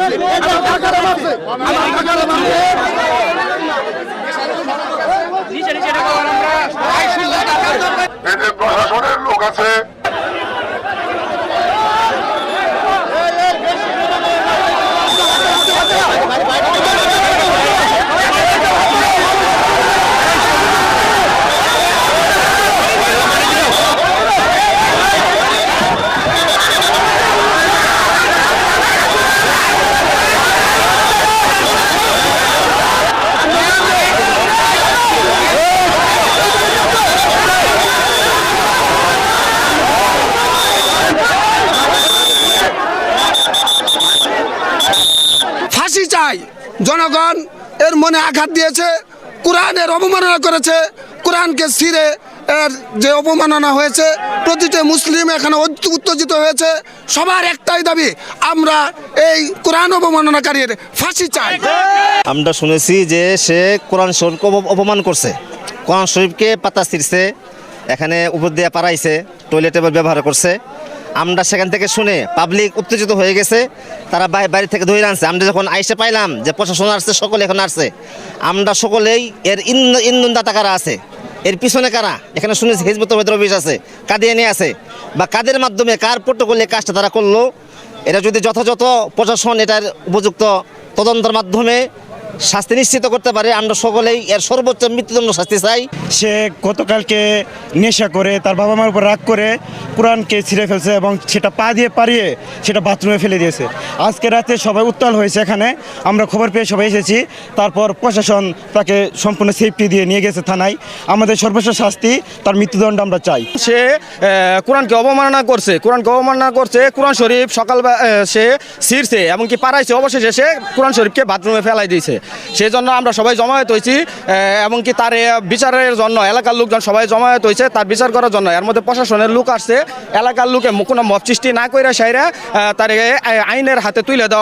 টাকাটা বাড়ছে জনগণ এর মনে আঘাত দিয়েছে, কোরআনের অবমাননা করেছে, কোরআনকে ছিঁড়ে এর যে অবমাননা হয়েছে, প্রতিটি মুসলিম এখানে উত্ত- উত্তেজিত হয়েছে। সবার একটাই দাবি, আমরা এই কোরআন অবমাননাকারীর ফাঁসি চাই। আমরা শুনেছি যে সে কোরআন শরীফকে অপমান করছে। কোরআন শরীফকে পাতা ছিঁড়ছে, এখানে উপর দিয়ে পারাইছে টয়লেট ব্যবহার করছে। আমরা সেখান থেকে শুনে পাবলিক উত্তেজিত হয়ে গেছে। তারা বাড়ি থেকে ধরে আনছে। আমরা যখন আইসে পাইলাম যে প্রশাসন আসছে, সকলে এখন আসছে। আমরা সকলেই এর ইন্ধন ইন্ধনদাতা কারা আছে? এর পিছনে কারা? এখানে শুনেছি হিজবুত অফিস আছে, কাদিয়ানি আছে। বা কাদের মাধ্যমে, কার প্রোটোকলে কাজটা তারা করল? এটা যদি যথাযথ প্রশাসন এটার উপযুক্ত তদন্তের মাধ্যমে শাস্তি নিশ্চিত করতে পারে। আমরা সকলেই এর সর্বোচ্চ মৃত্যুদণ্ড শাস্তি চাই। সে গতকালকে নেশা করে তার বাবা মার উপর রাগ করে কোরআনকে ছিঁড়ে ফেলছে এবং সেটা পা দিয়ে পারিয়ে সেটা বাথরুমে ফেলে দিয়েছে। আজকে রাতে সবাই উত্তাল হয়েছে এখানে। আমরা খবর পেয়ে সবাই এসেছি। তারপর প্রশাসন তাকে সম্পূর্ণ সেফটি দিয়ে নিয়ে গেছে থানায়। আমাদের সর্বোচ্চ শাস্তি তার মৃত্যুদণ্ড আমরা চাই। সে কোরআনকে অবমাননা করছে। কোরআনকে অবমাননা করছে কোরআন শরীফ সকাল সে ছিঁড়ছে এমনকি পাড়াইছে। অবশেষে সে কোরআন শরীফকে বাথরুমে ফেলাই দিয়েছে। সেই জন্য আমরা সবাই জমায়েত হয়েছি এমনকি তার বিচারের জন্য, এলাকার লোকজন সবাই জমায়েত হয়েছে, তার বিচার করার জন্য। এর মধ্যে প্রশাসনের লোক আসছে, এলাকার লোকে কোনো মত সৃষ্টি না করে সাইরা তার আইনের হাতে তুলে দেওয়া